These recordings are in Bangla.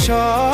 伤。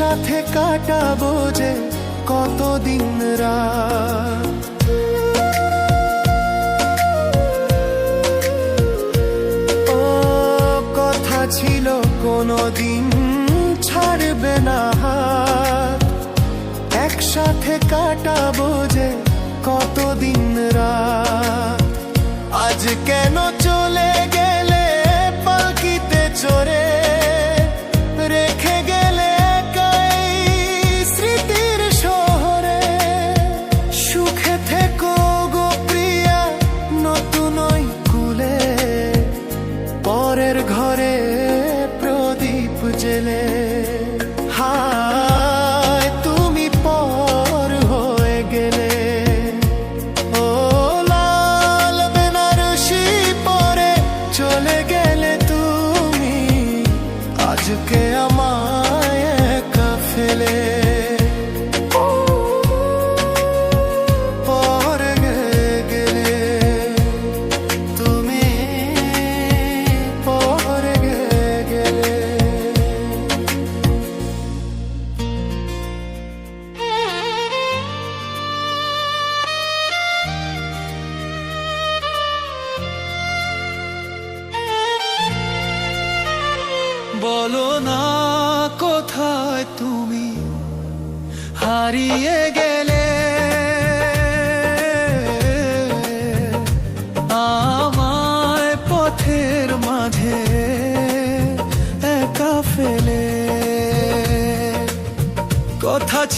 সাথে কাটাবো যে কতদিন রা ও, কথা ছিল কোনোদিন ছাড়বে না একসাথে কাটাবো যে কতদিন রা আজ কেন চলে গেলে পালকিতে চড়ে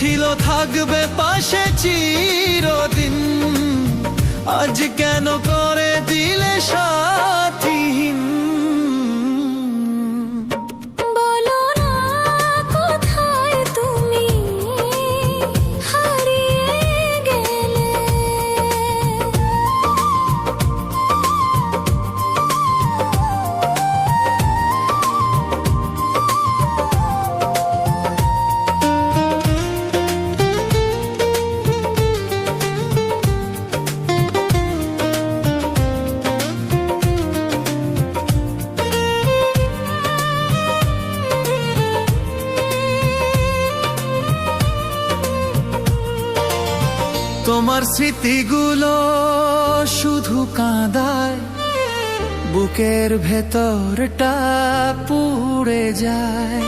ছিল থাকবে পাশে চিরদিন। আজ কেন করে দিলে সাথী? স্মৃতিগুলো শুধু কাঁদায়, বুকের ভেতরটা পুড়ে যায়।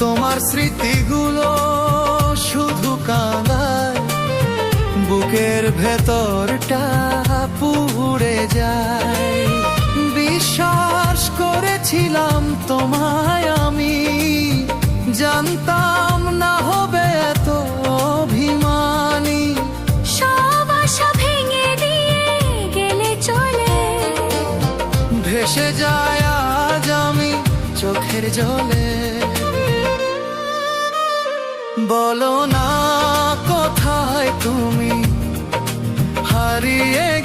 তোমার স্মৃতিগুলো শুধু কাঁদায়, বুকের ভেতরটা পুড়ে যায়। চোখের জলে। বলো না কোথায় তুমি? হারিয়ে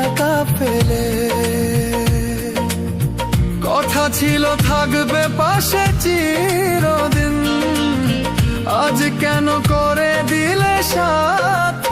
একা পেলে কথা ছিল থাকবে পাশে চিরদিন। আজ কেন করে দিলে সাথ?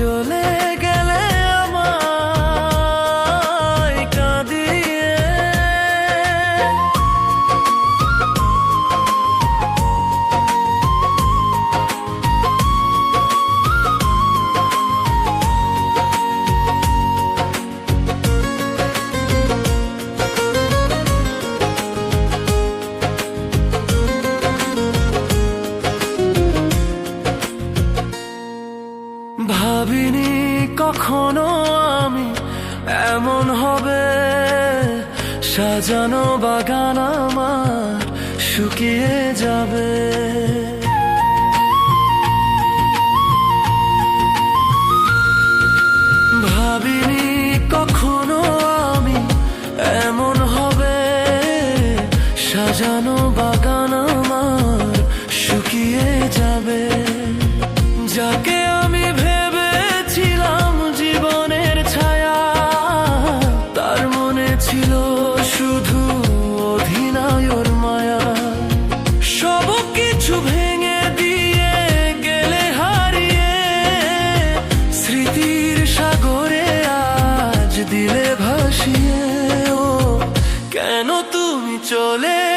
chole সাজানো বাগান আমার শুকিয়ে যাবে। সাগরে আজ দিলে ভাসিয়ে ও কেন তুমি চলে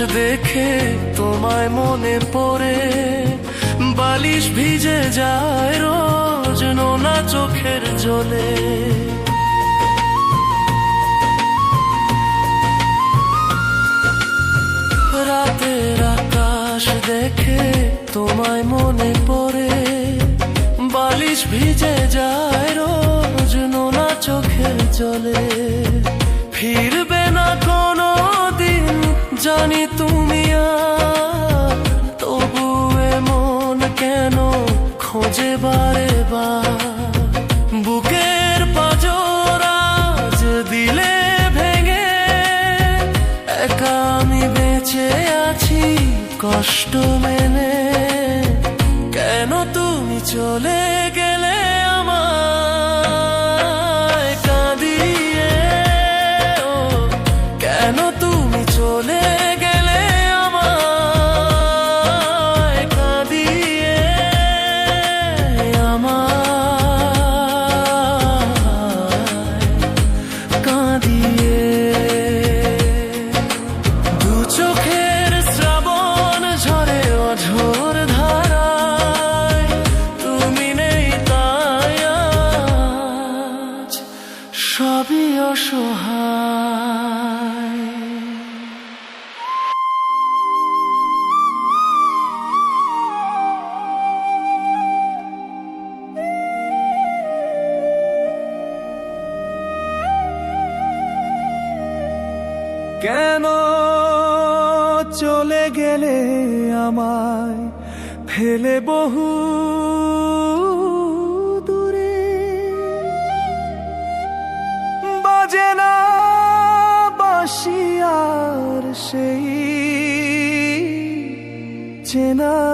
দেখে তোমায় মনে পড়ে। বালিশ ভিজে যায় রোজ নোনা চোখের জলে। রাতের আকাশ দেখে তোমায় মনে পড়ে। বালিশ ভিজে যায় রোজ নোনা চোখের জলে। দিন জানি তুমি তবু মন কেন খোঁজে বারে বার? বুকের পাজরাজ দিলে ভেঙে, একা আমি বেঁচে আছি কষ্ট মেনে। কেন তুমি চলে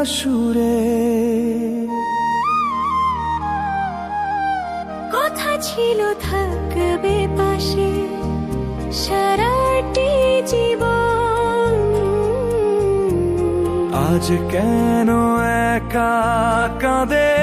সুরে কথা ছিল থাকবে পাশে সারাটি জীবন। আজ কেন একা কাঁদে?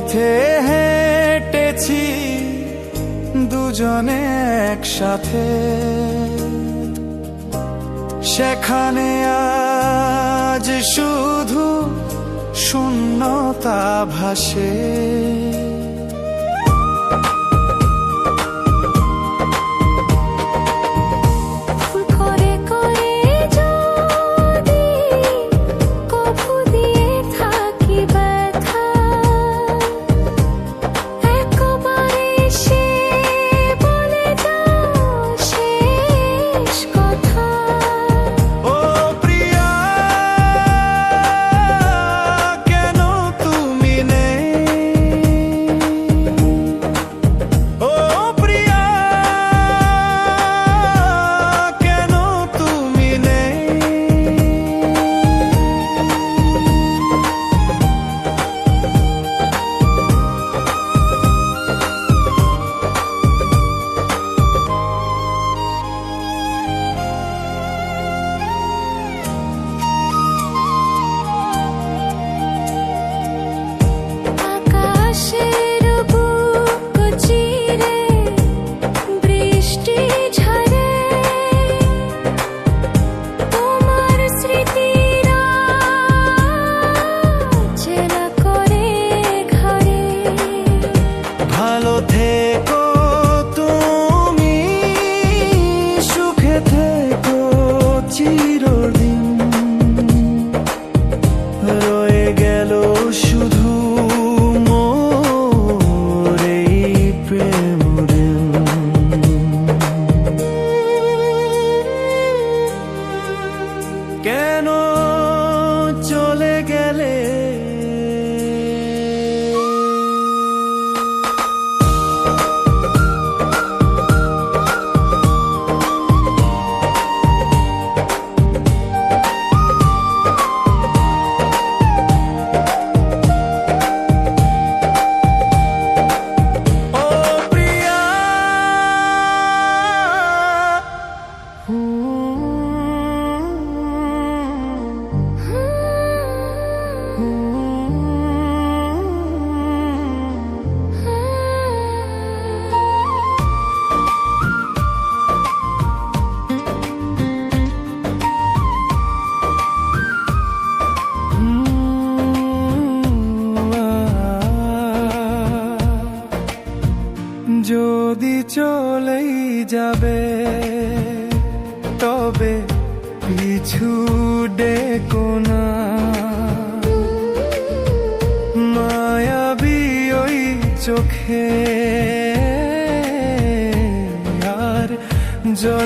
পথে হেঁটেছি দুজনে একসাথে। সেখানে আজ শুধু শূন্যতা ভাসে।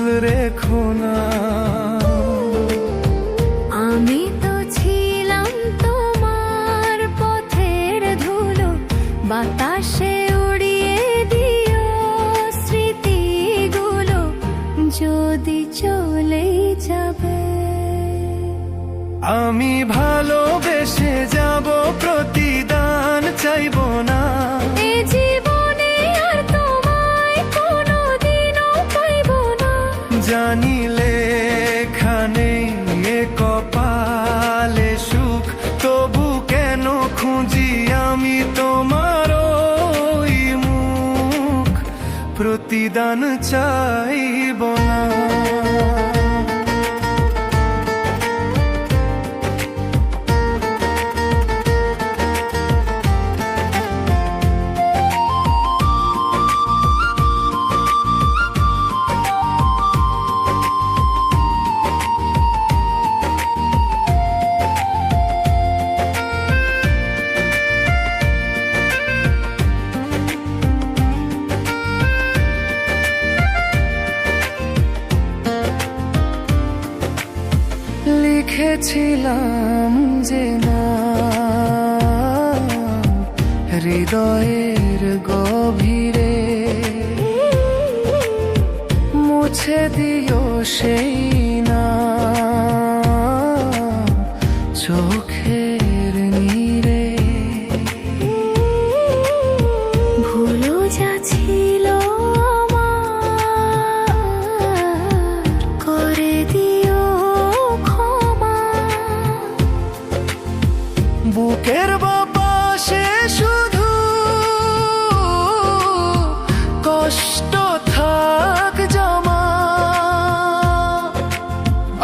জল রেখো না। আমি তো ছিলাম তোমার পথের ধুলো বাতাসে উড়িয়ে দিও স্মৃতিগুলো যদি চলে যাবে। আমি ভালোবেসে যাব প্রতিদান প্রতিদান চাইব না। হৃদয়ের গভীরে মুছে দিও সেই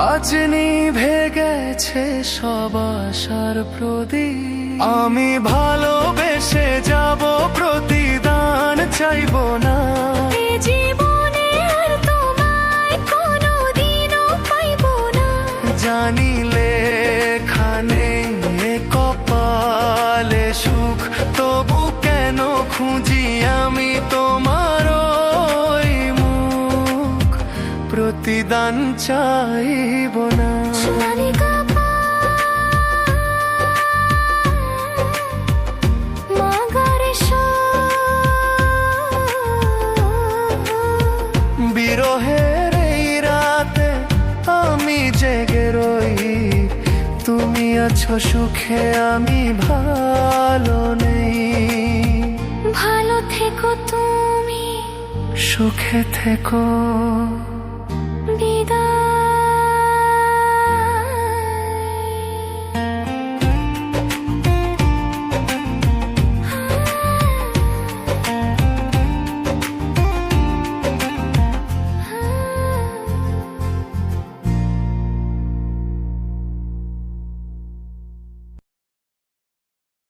আজ নিভে গেছে সব আশার প্রদীপ। আমি ভালোবেসে যাব প্রতিদান চাইব না। জানিলে এখানে এ কপালে সুখ তবু কেন খুঁজি আমি? প্রতিদান চাইব না। বিরহের এই রাতে আমি জেগে রই। তুমি আছো সুখে আমি ভালো নেই। ভালো থেকো তুমি। সুখে থেকো।